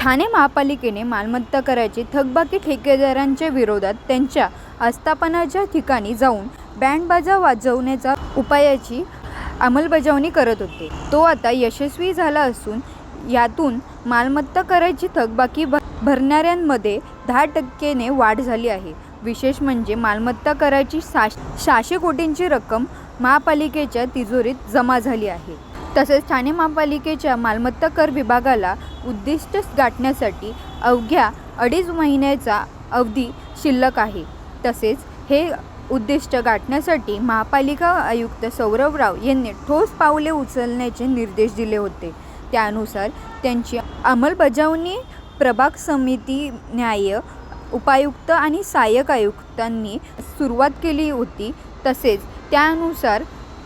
ठाणे महापालिकेने मालमत्ता कराची थकबाकी ठेकेदारांच्या विरोधात त्यांच्या आस्थापनाच्या ठिकाणी जाऊन बँडबाजा वाजवण्याचा उपायाची अंमलबजावणी करत होते. तो आता यशस्वी झाला असून यातून मालमत्ता कराची थकबाकी भरणाऱ्यांमध्ये दहा टक्केने वाढ झाली आहे. विशेष म्हणजे मालमत्ता कराची साश सहाशे कोटींची रक्कम महापालिकेच्या तिजोरीत जमा झाली आहे. तसेच ठाणे महापालिकेच्या मालमत्ता कर विभागाला उद्दिष्ट गाठण्यासाठी अवघ्या अडीच महिन्याचा अवधी शिल्लक आहे. तसेच हे उद्दिष्ट गाठण्यासाठी महापालिका आयुक्त सौरभ राव यांनी ठोस पावले उचलण्याचे निर्देश दिले होते. त्यानुसार त्यांची अंमलबजावणी प्रभाग समिती न्याय उपायुक्त आणि सहाय्यक आयुक्तांनी सुरुवात केली होती. तसेच त्यानुसार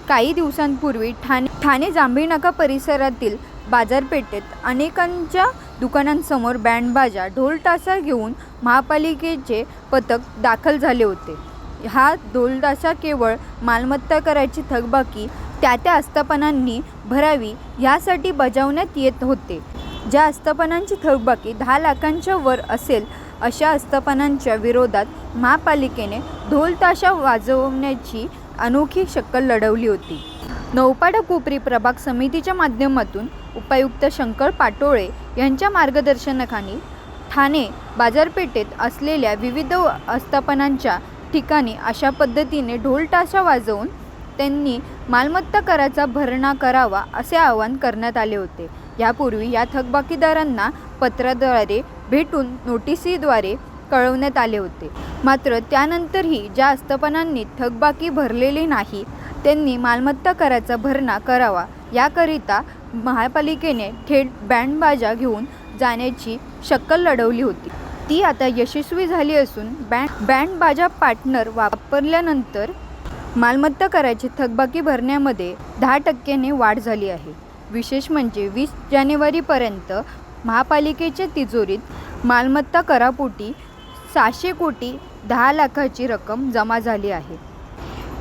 काही दिवसांपूर्वी ठाणे ठाणे जांभीनाका परिसरातील बाजारपेठेत अनेकांच्या दुकानांसमोर बँडबाजा ढोलताशा घेऊन महापालिकेचे पथक दाखल झाले होते. हा ढोलताशा केवळ मालमत्ता करायची थकबाकी त्या त्या आस्थापनांनी भरावी यासाठी बजावण्यात येत होते. ज्या आस्थापनांची थकबाकी दहा लाखांच्या वर असेल अशा आस्थापनांच्या विरोधात महापालिकेने ढोलताशा वाजवण्याची अनोखी शक्कल लढवली होती. नौपाडा कोपरी प्रभाग समितीच्या माध्यमातून उपायुक्त शंकर पाटोळे यांच्या मार्गदर्शनाखाली ठाणे बाजारपेठेत असलेल्या विविध आस्थापनांच्या ठिकाणी अशा पद्धतीने ढोलताशा वाजवून त्यांनी मालमत्ता कराचा भरणा करावा असे आवाहन करण्यात आले होते. यापूर्वी या थकबाकीदारांना पत्राद्वारे भेटून नोटिसीद्वारे कळवण्यात आले होते. मात्र त्यानंतरही ज्या आस्थापनांनी थकबाकी भरलेली नाही त्यांनी मालमत्ता कराचा भरणा करावा. याकरिता महापालिकेने थेट बँडबाजा घेऊन जाण्याची शक्कल लढवली होती. ती आता यशस्वी झाली असून बँड बँडबाजा पार्टनर वापरल्यानंतर मालमत्ता कराची थकबाकी भरण्यामध्ये दहा टक्क्याने वाढ झाली आहे. विशेष म्हणजे वीस जानेवारीपर्यंत महापालिकेच्या तिजोरीत मालमत्ता करापोटी सहाशे कोटी दहा लाखाची रक्कम जमा झाली आहे.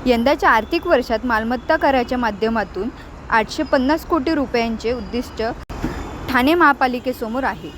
यंदाच्या आर्थिक वर्षात मालमत्ता कराच्या माध्यमातून आठशे पन्नास कोटी रुपयांचे उद्दिष्ट ठाणे महापालिकेसमोर आहे.